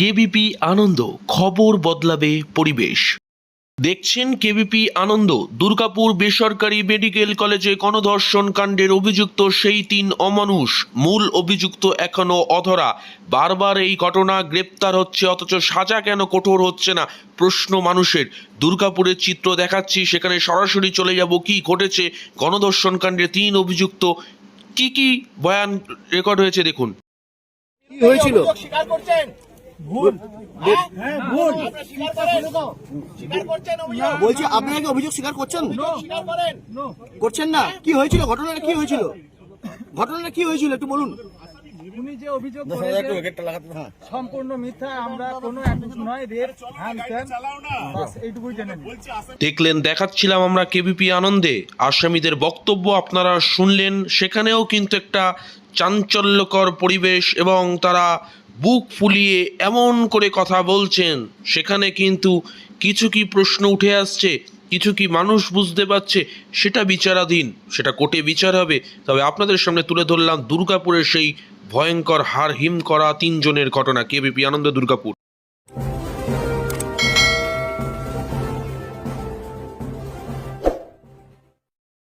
KBP আনন্দ খবর বদলাবে পরিবেশ। দেখছেন কেবিপি আনন্দ দুর্গাপুর বেসরকারি মেডিকেল কলেজে গণধর্ষণ কাণ্ডের অভিযুক্ত সেই তিন অমানুষ। মূল অভিযুক্ত এখনও অধরা। বারবার এই ঘটনা গ্রেপ্তার হচ্ছে অথচ সাজা কেন কঠোর হচ্ছে না প্রশ্ন মানুষের। দুর্গাপুরের চিত্র দেখাচ্ছি সেখানে সরাসরি চলে যাব। কি ঘটেছে? গণধর্ষণ কাণ্ডে তিন অভিযুক্ত। কি কি বয়ান রেকর্ড হয়েছে দেখুন। হয়েছিল? অভিযোগ স্বীকার করছেন? ভুল। হ্যাঁ ভুল। অভিযোগ বলছি আপনি নাকি অভিযোগ স্বীকার করছেন? করছেন না? কি হয়েছিল? ঘটনাটা কি হয়েছিল? ঘটনাটা কি হয়েছিল? একটু বলুন। উনি যে অভিযোগ সম্পূর্ণ মিথ্যা আমরা কোনো নয় রেপ হ্যান ত্যান বাস এইটুকুই জেনে দেখলেন দেখাচ্ছিলাম আমরা কেবিপি আনন্দে। আসামিদের বক্তব্য আপনারা শুনলেন সেখানেও কিন্তু একটা চাঞ্চল্যকর পরিবেশ এবং তারা বুক ফুলিয়ে এমন করে কথা বলছেন, সেখানে কিন্তু কিছু কি প্রশ্ন উঠে আসছে, কিছু কি মানুষ বুঝতে পারছে, সেটা বিচারাধীন, সেটা কোর্টে বিচার হবে। তবে আপনাদের সামনে তুলে ধরলাম দুর্গাপুরের সেই ভয়ঙ্কর হার হিম করা তিনজনের ঘটনা। কেবিপি আনন্দ, দুর্গাপুর।